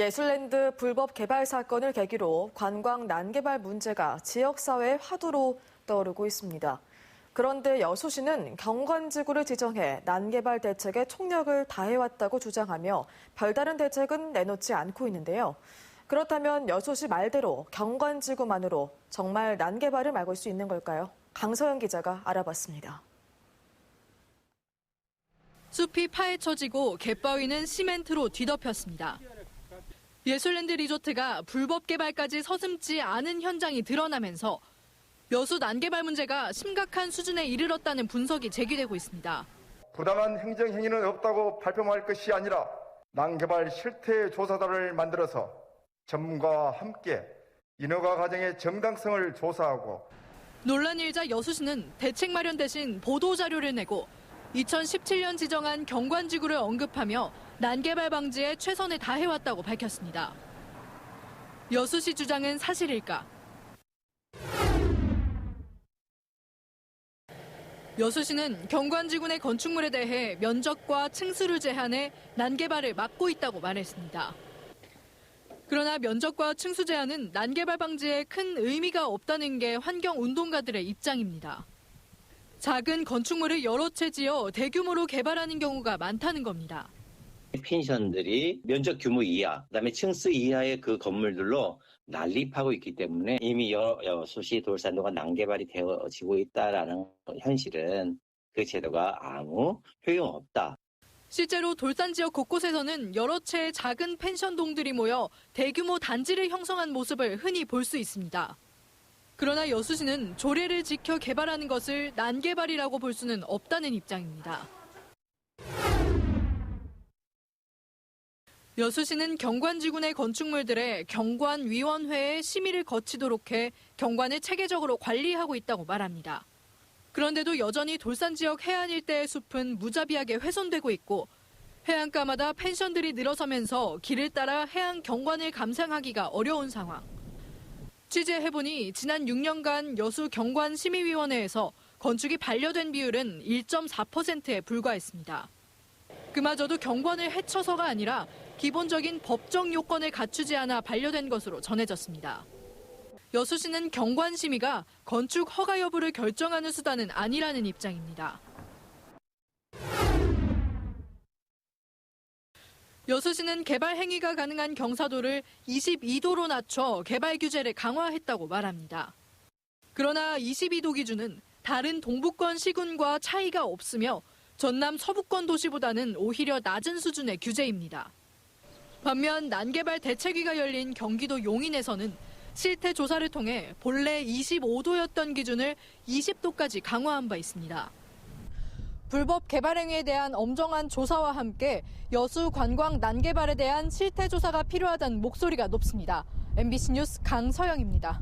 예술랜드 불법 개발 사건을 계기로 관광 난개발 문제가 지역사회의 화두로 떠오르고 있습니다. 그런데 여수시는 경관지구를 지정해 난개발 대책에 총력을 다해왔다고 주장하며 별다른 대책은 내놓지 않고 있는데요. 그렇다면 여수시 말대로 경관지구만으로 정말 난개발을 막을 수 있는 걸까요? 강서영 기자가 알아봤습니다. 숲이 파헤쳐지고 갯바위는 시멘트로 뒤덮였습니다. 예술랜드 리조트가 불법 개발까지 서슴지 않은 현장이 드러나면서 여수 난개발 문제가 심각한 수준에 이르렀다는 분석이 제기되고 있습니다. 부당한 행정 행위는 없다고 발표할 것이 아니라 난개발 실태 조사단을 만들어서 전문가와 함께 인허가 과정의 정당성을 조사하고 논란 일자 여수시는 대책 마련 대신 보도 자료를 내고 2017년 지정한 경관지구를 언급하며 난개발 방지에 최선을 다해왔다고 밝혔습니다. 여수시 주장은 사실일까? 여수시는 경관지구 내 건축물에 대해 면적과 층수를 제한해 난개발을 막고 있다고 말했습니다. 그러나 면적과 층수 제한은 난개발 방지에 큰 의미가 없다는 게 환경 운동가들의 입장입니다. 작은 건축물을 여러 채 지어 대규모로 개발하는 경우가 많다는 겁니다. 펜션들이 면적 규모 이하, 그다음에 층수 이하의 그 건물들로 난립하고 있기 때문에 이미 여, 여수시 돌산도가 난개발이 되어지고 있다라는 현실은 그 제도가 아무 효용 없다. 실제로 돌산 지역 곳곳에서는 여러 채의 작은 펜션동들이 모여 대규모 단지를 형성한 모습을 흔히 볼 수 있습니다. 그러나 여수시는 조례를 지켜 개발하는 것을 난개발이라고 볼 수는 없다는 입장입니다. 여수시는 경관지구 내 건축물들의 경관위원회의 심의를 거치도록 해 경관을 체계적으로 관리하고 있다고 말합니다. 그런데도 여전히 돌산 지역 해안 일대의 숲은 무자비하게 훼손되고 있고 해안가마다 펜션들이 늘어서면서 길을 따라 해안 경관을 감상하기가 어려운 상황. 취재해보니 지난 6년간 여수 경관심의위원회에서 건축이 반려된 비율은 1.4%에 불과했습니다. 그마저도 경관을 해쳐서가 아니라 기본적인 법정 요건을 갖추지 않아 반려된 것으로 전해졌습니다. 여수시는 경관심의가 건축 허가 여부를 결정하는 수단은 아니라는 입장입니다. 여수시는 개발 행위가 가능한 경사도를 22도로 낮춰 개발 규제를 강화했다고 말합니다. 그러나 22도 기준은 다른 동부권 시군과 차이가 없으며 전남 서부권 도시보다는 오히려 낮은 수준의 규제입니다. 반면 난개발 대책위가 열린 경기도 용인에서는 실태 조사를 통해 본래 25도였던 기준을 20도까지 강화한 바 있습니다. 불법 개발 행위에 대한 엄정한 조사와 함께 여수 관광 난개발에 대한 실태 조사가 필요하다는 목소리가 높습니다. MBC 뉴스 강서영입니다.